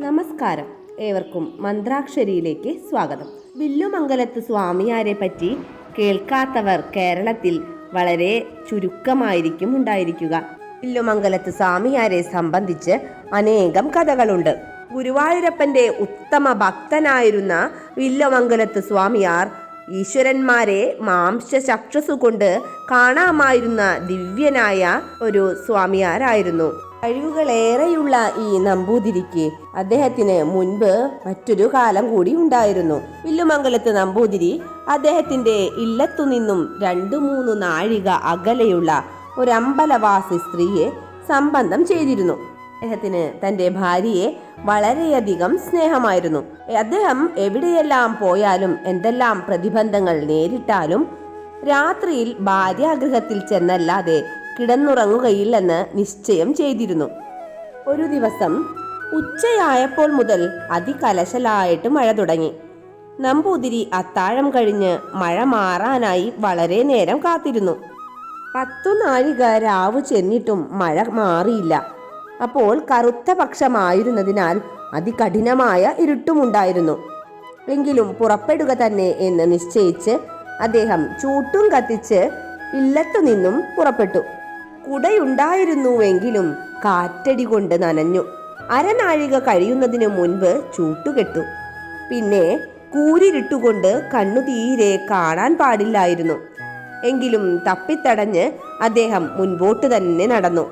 നമസ്കാരം. ഏവർക്കും മന്ത്രാക്ഷരിയിലേക്ക് സ്വാഗതം. വില്ലുമംഗലത്ത് സ്വാമിയാരെ പറ്റി കേൾക്കാത്തവർ കേരളത്തിൽ വളരെ ചുരുക്കമായിരിക്കും ഉണ്ടായിരിക്കുക. വില്ലുമംഗലത്ത് സ്വാമിയാരെ സംബന്ധിച്ച് അനേകം കഥകളുണ്ട്. ഗുരുവായൂരപ്പന്റെ ഉത്തമ ഭക്തനായിരുന്ന വില്ലുമംഗലത്ത് സ്വാമിയാർ ഈശ്വരന്മാരെ മാംസ ചക്ഷസുകൊണ്ട് കാണാമായിരുന്ന ദിവ്യനായ ഒരു സ്വാമിയാരായിരുന്നു. കഴിവുകളേറെയുള്ള ഈ നമ്പൂതിരിക്ക് അദ്ദേഹത്തിന് മുൻപ് മറ്റൊരു കാലം കൂടി ഉണ്ടായിരുന്നു. വില്ലുമംഗലത്ത് നമ്പൂതിരി അദ്ദേഹത്തിന്റെ ഇല്ലത്തു നിന്നും രണ്ടു മൂന്ന് നാഴിക അകലെയുള്ള ഒരു അമ്പലവാസി സ്ത്രീയെ സംബന്ധം ചെയ്തിരുന്നു. അദ്ദേഹത്തിന് തന്റെ ഭാര്യയെ വളരെയധികം സ്നേഹമായിരുന്നു. അദ്ദേഹം എവിടെയെല്ലാം പോയാലും എന്തെല്ലാം പ്രതിബന്ധങ്ങൾ നേരിട്ടാലും രാത്രിയിൽ ഭാര്യാഗൃഹത്തിൽ ചെന്നല്ലാതെ കിടന്നുറങ്ങുകയില്ലെന്ന് നിശ്ചയം ചെയ്തിരുന്നു. ഒരു ദിവസം ഉച്ചയായപ്പോൾ മുതൽ അതികലശലായിട്ട് മഴ തുടങ്ങി. നമ്പൂതിരി അത്താഴം കഴിഞ്ഞ് മഴ മാറാനായി വളരെ നേരം കാത്തിരുന്നു. പത്തു നാഴിക രാവ് ചെന്നിട്ടും മഴ മാറിയില്ല. അപ്പോൾ കറുത്ത പക്ഷമായിരുന്നതിനാൽ അതികഠിനമായ ഇരുട്ടുമുണ്ടായിരുന്നു. എങ്കിലും പുറപ്പെടുക തന്നെ എന്ന് നിശ്ചയിച്ച് അദ്ദേഹം ചൂട്ടും കത്തിച്ച് ഇല്ലത്തു നിന്നും പുറപ്പെട്ടു. കുടയുണ്ടായിരുന്നുവെങ്കിലും കാറ്റടി കൊണ്ട് നനഞ്ഞു. അരനാഴിക കഴിയുന്നതിന് മുൻപ് ചൂട്ടുകെട്ടു. പിന്നെ കൂരിരുട്ടുകൊണ്ട് കണ്ണുതീരെ കാണാൻ പാടില്ലായിരുന്നു. എങ്കിലും തപ്പിത്തടഞ്ഞ് അദ്ദേഹം മുൻപോട്ട് തന്നെ നടന്നു.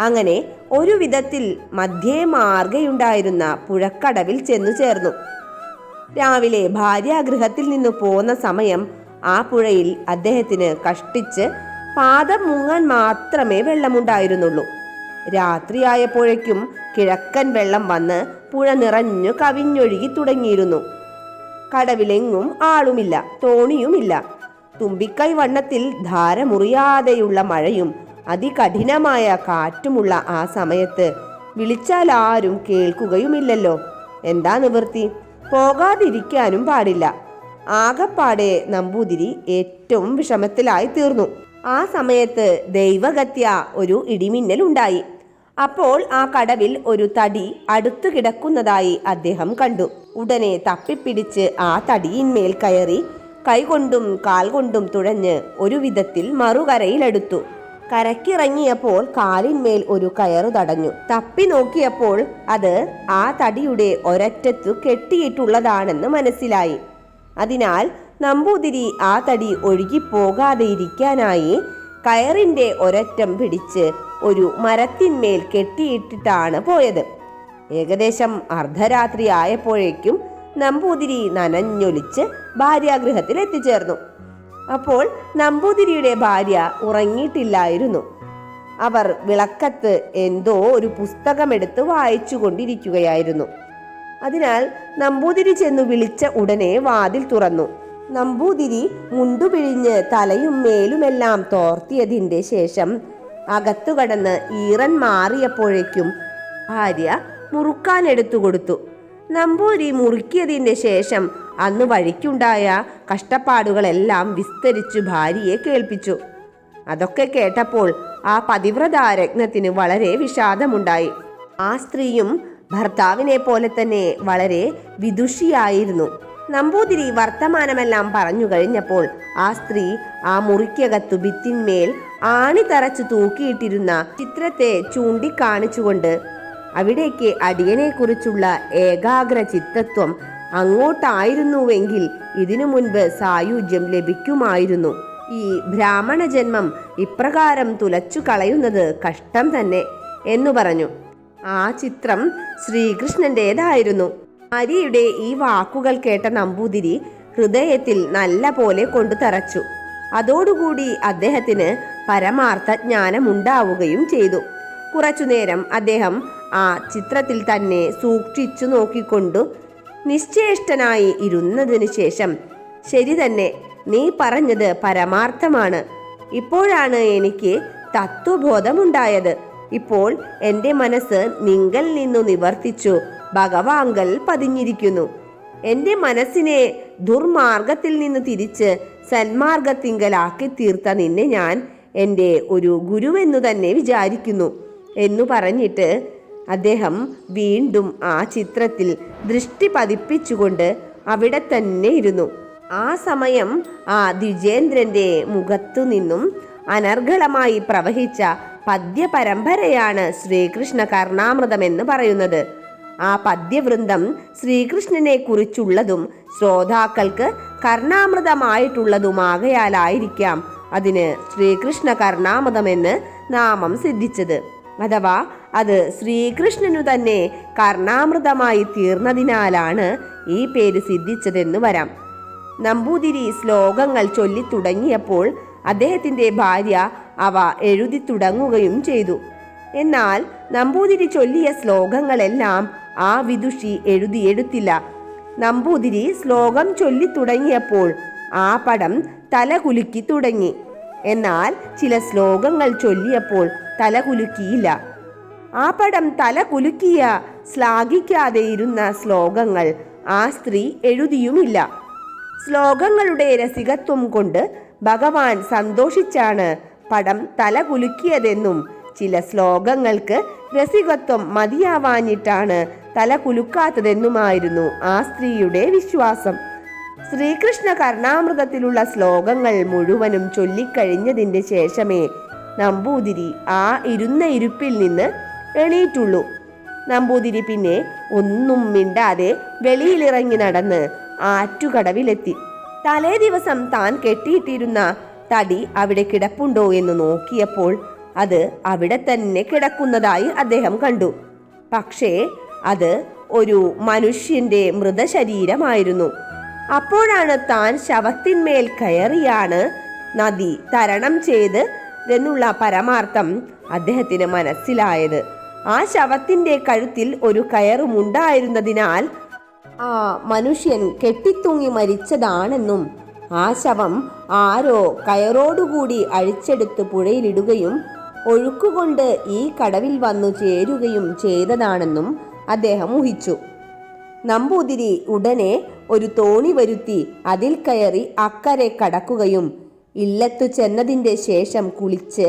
അങ്ങനെ ഒരു വിധത്തിൽ മധ്യേ മാർഗയുണ്ടായിരുന്ന പുഴക്കടവിൽ ചെന്നു ചേർന്നു. രാവിലെ ഭാര്യാഗൃഹത്തിൽ നിന്ന് പോന്ന സമയം ആ പുഴയിൽ അദ്ദേഹത്തിന് കഷ്ടിച്ച് പാദം മുങ്ങാൻ മാത്രമേ വെള്ളമുണ്ടായിരുന്നുള്ളൂ. രാത്രിയായപ്പോഴേക്കും കിഴക്കൻ വെള്ളം വന്ന് പുഴ നിറഞ്ഞു കവിഞ്ഞൊഴുകി തുടങ്ങിയിരുന്നു. കടവിലെങ്ങും ആളുമില്ല തോണിയുമില്ല. തുമ്പിക്കൈ വണ്ണത്തിൽ ധാരമുറിയാതെയുള്ള മഴയും അതികഠിനമായ കാറ്റുമുള്ള ആ സമയത്ത് വിളിച്ചാൽ ആരും കേൾക്കുകയുമില്ലല്ലോ. എന്താ നിവൃത്തി? പോകാതിരിക്കാനും പാടില്ല. ആകപ്പാടെ നമ്പൂതിരി ഏറ്റവും വിഷമത്തിലായി തീർന്നു ആ സമയത്ത് ദൈവഗത്യ ഒരു ഇടിമിന്നൽ ഉണ്ടായി അപ്പോൾ ആ കടവിൽ ഒരു തടി അടുത്തു കിടക്കുന്നതായി അദ്ദേഹം കണ്ടു. ഉടനെ തപ്പിപ്പിടിച്ച് ആ തടിയിന്മേൽ കയറി കൈകൊണ്ടും കാൽ കൊണ്ടും തുഴഞ്ഞ് ഒരു വിധത്തിൽ മറുകരയിലെടുത്തു. കരക്കിറങ്ങിയപ്പോൾ കാലിന്മേൽ ഒരു കയറ് തടഞ്ഞു. തപ്പി നോക്കിയപ്പോൾ അത് ആ തടിയുടെ ഒരറ്റത്തു കെട്ടിയിട്ടുള്ളതാണെന്ന് മനസ്സിലായി. അതിനാൽ നമ്പൂതിരി ആ തടി ഒഴുകിപ്പോകാതെ ഇരിക്കാനായി കയറിന്റെ ഒരറ്റം പിടിച്ച് ഒരു മരത്തിന്മേൽ കെട്ടിയിട്ടിട്ടാണ് പോയത്. ഏകദേശം അർദ്ധരാത്രി ആയപ്പോഴേക്കും നമ്പൂതിരി നനഞ്ഞൊലിച്ച് ഭാര്യാഗൃഹത്തിൽ എത്തിച്ചേർന്നു. അപ്പോൾ നമ്പൂതിരിയുടെ ഭാര്യ ഉറങ്ങിയിട്ടില്ലായിരുന്നു. അവർ വിളക്കത്ത് എന്തോ ഒരു പുസ്തകമെടുത്ത് വായിച്ചു കൊണ്ടിരിക്കുകയായിരുന്നു അതിനാൽ നമ്പൂതിരി ചെന്നു വിളിച്ച ഉടനെ വാതിൽ തുറന്നു. നമ്പൂതിരി മുണ്ടുപിഴിഞ്ഞ് തലയും മേലുമെല്ലാം തോർത്തിയതിന്റെ ശേഷം അകത്തു കടന്ന് ഈറൻ മാറിയപ്പോഴേക്കും ഭാര്യ മുറുക്കാൻ എടുത്തു കൊടുത്തു. നമ്പൂരി മുറുക്കിയതിന്റെ ശേഷം അന്ന് വഴിക്കുണ്ടായ കഷ്ടപ്പാടുകളെല്ലാം വിസ്തരിച്ചു ഭാര്യയെ കേൾപ്പിച്ചു. അതൊക്കെ കേട്ടപ്പോൾ ആ പതിവ്രതാരത്നത്തിന് വളരെ വിഷാദമുണ്ടായി. ആ സ്ത്രീയും ഭർത്താവിനെ പോലെ തന്നെ വളരെ വിദുഷിയായിരുന്നു. നമ്പൂതിരി വർത്തമാനമെല്ലാം പറഞ്ഞു കഴിഞ്ഞപ്പോൾ ആ സ്ത്രീ ആ മുറിക്കകത്തു ഭിത്തിന്മേൽ ആണി തറച്ചു തൂക്കിയിട്ടിരുന്ന ചിത്രത്തെ ചൂണ്ടിക്കാണിച്ചുകൊണ്ട് അവിടേക്ക് അടിയനെക്കുറിച്ചുള്ള ഏകാഗ്ര ചിത്തത്വം അങ്ങോട്ടായിരുന്നുവെങ്കിൽ ഇതിനു മുൻപ് സായുജ്യം ലഭിക്കുമായിരുന്നു. ഈ ബ്രാഹ്മണ ജന്മം ഇപ്രകാരം തുലച്ചു കളയുന്നത് കഷ്ടം തന്നെ എന്നു പറഞ്ഞു. ആ ചിത്രം ശ്രീകൃഷ്ണന്റേതായിരുന്നു. ഹരിയുടെ ഈ വാക്കുകൾ കേട്ട നമ്പൂതിരി ഹൃദയത്തിൽ നല്ല പോലെ കൊണ്ടു തറച്ചു. അതോടുകൂടി അദ്ദേഹത്തിന് പരമാർത്ഥ ജ്ഞാനമുണ്ടാവുകയും ചെയ്തു കുറച്ചുനേരം അദ്ദേഹം ആ ചിത്രത്തിൽ തന്നെ സൂക്ഷിച്ചു നോക്കിക്കൊണ്ടു നിശ്ചേഷ്ടനായി ഇരുന്നതിനു ശേഷം ശരി തന്നെ നീ പറഞ്ഞത് പരമാർത്ഥമാണ്. ഇപ്പോഴാണ് എനിക്ക് തത്വബോധമുണ്ടായത്. ഇപ്പോൾ എന്റെ മനസ്സ് നിങ്കൽ നിന്നു നിവർത്തിച്ചു. ഭഗവാങ്കൽ പതിഞ്ഞിരിക്കുന്നു. എന്റെ മനസ്സിനെ ദുർമാർഗത്തിൽ നിന്ന് തിരിച്ച് സന്മാർഗത്തിങ്കലാക്കി തീർത്ത നിന്നെ ഞാൻ എന്റെ ഒരു ഗുരുവെന്നു തന്നെ വിചാരിക്കുന്നു എന്നു പറഞ്ഞിട്ട് അദ്ദേഹം വീണ്ടും ആ ചിത്രത്തിൽ ദൃഷ്ടി പതിപ്പിച്ചുകൊണ്ട് അവിടെ തന്നെ ഇരുന്നു. ആ സമയം ആ ദ്വിജേന്ദ്രന്റെ മുഖത്തു നിന്നും അനർഘളമായി പ്രവഹിച്ച പദ്യപരമ്പരയാണ് ശ്രീകൃഷ്ണ കർണാമൃതം എന്ന് പറയുന്നത്. ആ പദ്യവൃന്ദം ശ്രീകൃഷ്ണനെ കുറിച്ചുള്ളതും ശ്രോതാക്കൾക്ക് കർണാമൃതമായിട്ടുള്ളതുമാകയാലായിരിക്കാം അതിന് ശ്രീകൃഷ്ണ കർണാമൃതമെന്ന് നാമം സിദ്ധിച്ചത്. അഥവാ അത് ശ്രീകൃഷ്ണനു തന്നെ കർണാമൃതമായി തീർന്നതിനാലാണ് ഈ പേര് സിദ്ധിച്ചതെന്ന് വരാം. നമ്പൂതിരി ശ്ലോകങ്ങൾ ചൊല്ലി തുടങ്ങിയപ്പോൾ അദ്ദേഹത്തിന്റെ ഭാര്യ അവ എഴുതി തുടങ്ങുകയും ചെയ്തു. എന്നാൽ നമ്പൂതിരി ചൊല്ലിയ ശ്ലോകങ്ങളെല്ലാം ആ വിദുഷി എഴുതിയെടുത്തില്ല നമ്പൂതിരി ശ്ലോകം ചൊല്ലി തുടങ്ങിയപ്പോൾ ആ പടം തലകുലുക്കി തുടങ്ങി. എന്നാൽ ചില ശ്ലോകങ്ങൾ ചൊല്ലിയപ്പോൾ തലകുലുക്കിയില്ല. ആ പടം തലകുലുക്കിയ ശ്ലാഘിക്കാതെ ഇരുന്ന ശ്ലോകങ്ങൾ ആ സ്ത്രീ എഴുതിയുമില്ല. ശ്ലോകങ്ങളുടെ രസികത്വം കൊണ്ട് ഭഗവാൻ സന്തോഷിച്ചാണ് പടം തലകുലുക്കിയതെന്നും ചില ശ്ലോകങ്ങൾക്ക് രസികത്വം മതിയാവാഞ്ഞിട്ടാണ് തല കുലുക്കാത്തതെന്നുമായിരുന്നു ആ സ്ത്രീയുടെ വിശ്വാസം. ശ്രീകൃഷ്ണ കർണാമൃതത്തിലുള്ള ശ്ലോകങ്ങൾ മുഴുവനും ചൊല്ലിക്കഴിഞ്ഞതിന്റെ ശേഷമേ നമ്പൂതിരി ആ ഇരുന്ന ഇരുപ്പിൽ നിന്ന് എണീറ്റുള്ളൂ. നമ്പൂതിരി പിന്നെ ഒന്നും മിണ്ടാതെ വെളിയിലിറങ്ങി നടന്ന് ആറ്റുകടവിലെത്തി. തലേ ദിവസം താൻ കെട്ടിയിട്ടിരുന്ന തടി അവിടെ കിടപ്പുണ്ടോ എന്ന് നോക്കിയപ്പോൾ അത് അവിടെ തന്നെ കിടക്കുന്നതായി അദ്ദേഹം കണ്ടു. പക്ഷേ അത് ഒരു മനുഷ്യന്റെ മൃതശരീരമായിരുന്നു. അപ്പോഴാണ് താൻ ശവത്തിന്മേൽ കയറിയാണ് നദി തരണം ചെയ്ത് എന്നുള്ള പരമാർത്ഥം അദ്ദേഹത്തിന് മനസ്സിലായത്. ആ ശവത്തിന്റെ കഴുത്തിൽ ഒരു കയറുമുണ്ടായിരുന്നതിനാൽ ആ മനുഷ്യൻ കെട്ടിത്തൂങ്ങി മരിച്ചതാണെന്നും ആ ശവം ആരോ കയറോടുകൂടി അഴിച്ചെടുത്ത് പുഴയിലിടുകയും ഒഴുക്കുകൊണ്ട് ഈ കടവിൽ വന്നു ചേരുകയും ചെയ്തതാണെന്നും അദ്ദേഹം ഊഹിച്ചു. നമ്പൂതിരി ഉടനെ ഒരു തോണി വരുത്തി അതിൽ കയറി അക്കരെ കടക്കുകയും ഇല്ലത്തു ചെന്നതിന്റെ ശേഷം കുളിച്ച്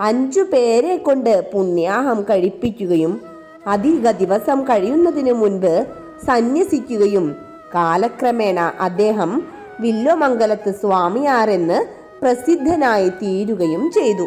അഞ്ചു പേരെ കൊണ്ട് പുണ്യാഹം കഴിപ്പിക്കുകയും അധിക ദിവസം കഴിയുന്നതിനു മുൻപ് സന്യസിക്കുകയും കാലക്രമേണ അദ്ദേഹം വില്ലോമംഗലത്ത് സ്വാമിയാരെന്ന് പ്രസിദ്ധനായി തീരുകയും ചെയ്തു.